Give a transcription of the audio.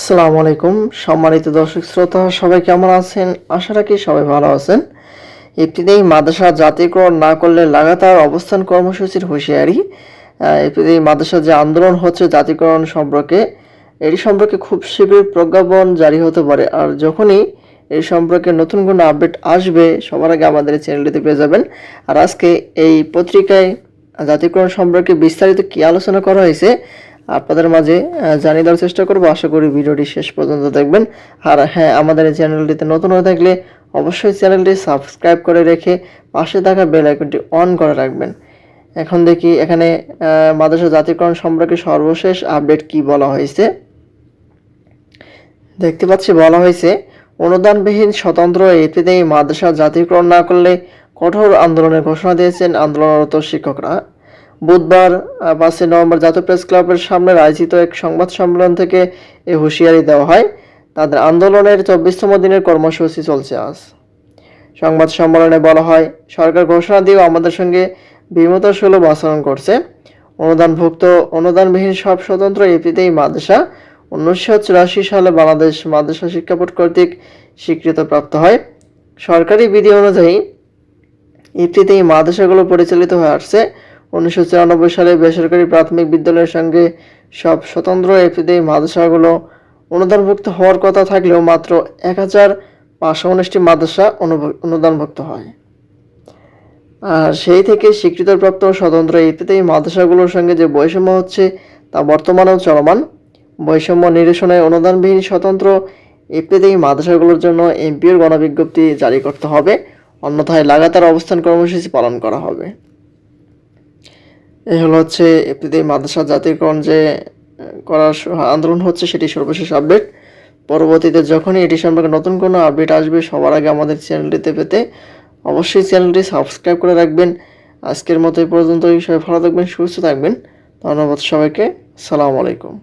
আসসালামু আলাইকুম। সম্মানিত দর্শক শ্রোতা, সবাই কেমন আছেন? আশা রাখি সবাই ভালো আছেন। ইফতিদেই মাদ্রাসা জাতীয়করণ না করলে লাগাতার অবস্থান কর্মসূচির হুঁশিয়ারি। ইফতিদেই মাদ্রাসা যে আন্দোলন হচ্ছে জাতীয়করণ সম্পর্কে, এটি সম্পর্কে খুব শীঘ্রই প্রজ্ঞাপন জারি হতে পারে। আর যখনই এই সম্পর্কে নতুন কোনো আপডেট আসবে, সবার আগে আমাদের চ্যানেলটিতে পেয়ে যাবেন। আর আজকে এই পত্রিকায় জাতীয়করণ সম্পর্কে বিস্তারিত কী আলোচনা করা হয়েছে আপনাদের মাঝে জানিয়ে দেওয়ার চেষ্টা করব। আশা করি ভিডিওটি শেষ পর্যন্ত দেখবেন। আর হ্যাঁ আমাদের এই চ্যানেলটিতে নতুন হয়ে থাকলে অবশ্যই চ্যানেলটি সাবস্ক্রাইব করে রেখে পাশে থাকা বেল আইকনটি অন করে রাখবেন। এখন দেখি এখানে মাদ্রাসা জাতীয়করণ সম্পর্কে সর্বশেষ আপডেট কি বলা হয়েছে? দেখতে পাচ্ছি, বলা হয়েছে, অনুদানবিহীন স্বতন্ত্র এপিতেই মাদ্রাসা জাতীয়করণ না করলে কঠোর আন্দোলনের ঘোষণা দিয়েছেন আন্দোলনরত শিক্ষকরা। বুধবার পাঁচই নভেম্বর জাতীয় প্রেস ক্লাবের সামনে আয়োজিত এক সংবাদ সম্মেলন থেকে এই হুঁশিয়ারি দেওয়া হয়। তাদের আন্দোলনের চব্বিশতম দিনের কর্মসূচি চলছে আজ। সংবাদ সম্মেলনে বলা হয়, সরকার ঘোষণা দিয়েও আমাদের সঙ্গে বিমতা সুলভ আচরণ করছে। অনুদানভুক্ত, অনুদানবিহীন সব স্বতন্ত্র এপিতেই মাদ্রাসা। উনিশশো চুরাশি সালে বাংলাদেশ মাদ্রাসা শিক্ষা বোর্ড কর্তৃক স্বীকৃতপ্রাপ্ত হয়। সরকারি বিধি অনুযায়ী ইফতিতেই মাদ্রাসাগুলো পরিচালিত হয়ে আসছে। উনিশশো চুরানব্বই সালে বেসরকারি প্রাথমিক বিদ্যালয়ের সঙ্গে সব স্বতন্ত্র ইফতিতেই মাদ্রাসাগুলো অনুদানভুক্ত হওয়ার কথা থাকলেও মাত্র এক হাজার পাঁচশো উনিশটি মাদ্রাসা অনুদানভুক্ত হয়। আর সেই থেকে স্বীকৃতপ্রাপ্ত স্বতন্ত্র ইফতিতেই মাদ্রাসাগুলোর সঙ্গে যে বৈষম্য হচ্ছে তা বর্তমানেও চলমান। বৈষম্য নিরসনে অনুদানবিহীন স্বতন্ত্র ইফতিতেই মাদ্রাসাগুলোর জন্য এমপিওর গণবিজ্ঞপ্তি জারি করতে হবে। অন্যথায় লাগাতার অবস্থান কর্মসূচি পালন করা হবে। এই হলো হচ্ছে এপিতে মাদ্রাসা জাতীয়করণ যে করার আন্দোলন হচ্ছে সেটি সর্বশেষ আপডেট। পরবর্তীতে যখনই এটি সম্পর্কে নতুন কোনো আপডেট আসবে, সবার আগে আমাদের চ্যানেলটিতে পেতে অবশ্যই চ্যানেলটি সাবস্ক্রাইব করে রাখবেন। আজকের মতো এই পর্যন্তই। সবাই ভালো থাকবেন, সুস্থ থাকবেন। ধন্যবাদ সবাইকে। সালাম আলাইকুম।